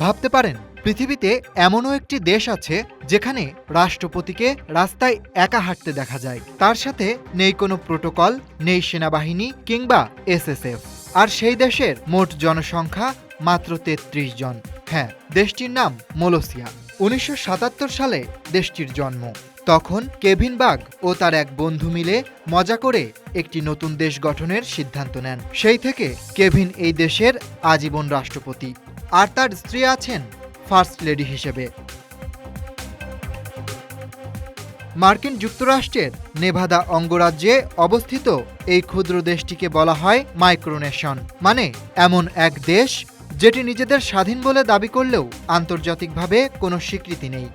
ভাবতে পারেন, পৃথিবীতে এমনও একটি দেশ আছে যেখানে রাষ্ট্রপতিকে রাস্তায় একা হাঁটতে দেখা যায়। তার সাথে নেই কোনো প্রোটোকল, নেই সেনাবাহিনী কিংবা এসএসএফ। আর সেই দেশের মোট জনসংখ্যা মাত্র তেত্রিশ জন। হ্যাঁ দেশটির নাম মোলোসিয়া। উনিশশো সাতাত্তর সালে দেশটির জন্ম। তখন কেভিন বাগ ও তার এক বন্ধু মিলে মজা করে একটি নতুন দেশ গঠনের সিদ্ধান্ত নেন। সেই থেকে কেভিন এই দেশের আজীবন রাষ্ট্রপতি। আর তার স্ত্রী আছেন ফার্স্ট লেডি হিসেবে। মার্কিন যুক্তরাষ্ট্রের নেভাদা অঙ্গরাজ্যে অবস্থিত এই ক্ষুদ্র দেশটিকে বলা হয় মাইক্রোনেশন। মানে এমন এক দেশ যেটি নিজেদের স্বাধীন বলে দাবি করলেও আন্তর্জাতিকভাবে কোনো স্বীকৃতি নেই।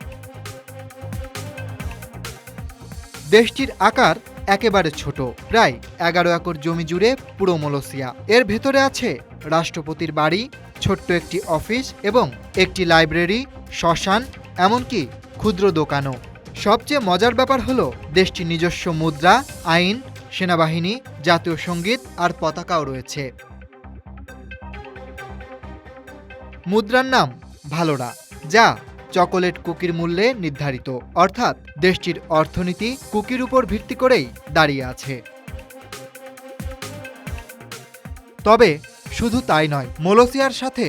দেশটির আকার একেবারে ছোট, প্রায় এগারো একর জমি জুড়ে পুরো মোলোসিয়া। এর ভেতরে আছে রাষ্ট্রপতির বাড়ি, ছোট্ট একটি অফিস এবং একটি লাইব্রেরি, শ্মশান, এমনকি ক্ষুদ্র দোকানও। সবচেয়ে মজার ব্যাপার হলো দেশটির নিজস্ব মুদ্রা, আইন, সেনাবাহিনী, জাতীয় সংগীত আর পতাকাও রয়েছে। মুদ্রার নাম ভালোরা, যা চকোলেট কুকির মূল্যে নির্ধারিত। অর্থাৎ দেশটির অর্থনীতি কুকির উপর ভিত্তি করেই দাঁড়িয়ে আছে। তবে শুধু তাই নয়, মোলোসিয়ার সাথে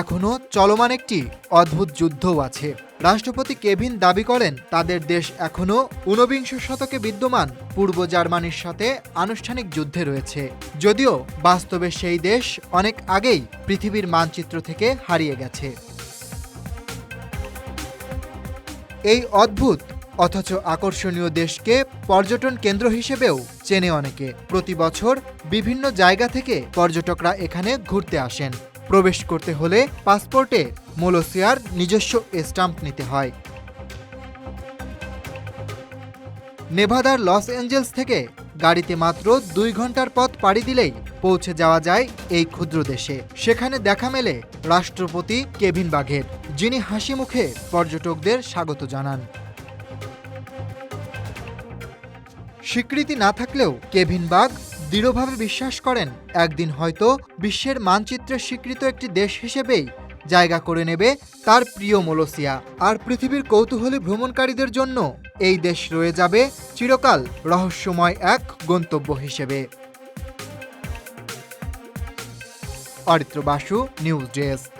এখনও চলমান একটি অদ্ভুত যুদ্ধও আছে। রাষ্ট্রপতি কেভিন দাবি করেন, তাদের দেশ এখনও ঊনবিংশ শতকে বিদ্যমান পূর্ব জার্মানির সাথে আনুষ্ঠানিক যুদ্ধে রয়েছে। যদিও বাস্তবে সেই দেশ অনেক আগেই পৃথিবীর মানচিত্র থেকে হারিয়ে গেছে। এই অদ্ভুত, অথচ আকর্ষণীয় দেশকে পর্যটন কেন্দ্র হিসেবেও চেনে অনেকে। প্রতি বছর বিভিন্ন জায়গা থেকে পর্যটকরা এখানে ঘুরতে আসেন। প্রবেশ করতে হলে পাসপোর্টে মোলোসিয়ার নিজস্ব স্টাম্প নিতে হয়। নেভাদার লস অ্যাঞ্জেলস থেকে গাড়িতে মাত্র দুই ঘণ্টার পথ পাড়ি দিলেই পৌঁছে যাওয়া যায় এই ক্ষুদ্র দেশে। সেখানে দেখা মেলে রাষ্ট্রপতি কেভিন বাঘের, যিনি হাসি মুখে পর্যটকদের স্বাগত জানান। স্বীকৃতি না থাকলেও কেভিন বাগ দৃঢ়ভাবে বিশ্বাস করেন, একদিন হয়তো বিশ্বের মানচিত্রে স্বীকৃত একটি দেশ হিসেবেই জায়গা করে নেবে তার প্রিয় মোলোসিয়া। আর পৃথিবীর কৌতূহলী ভ্রমণকারীদের জন্য এই দেশ রয়ে যাবে চিরকাল রহস্যময় এক গন্তব্য হিসেবে। Aritra Basu news desk.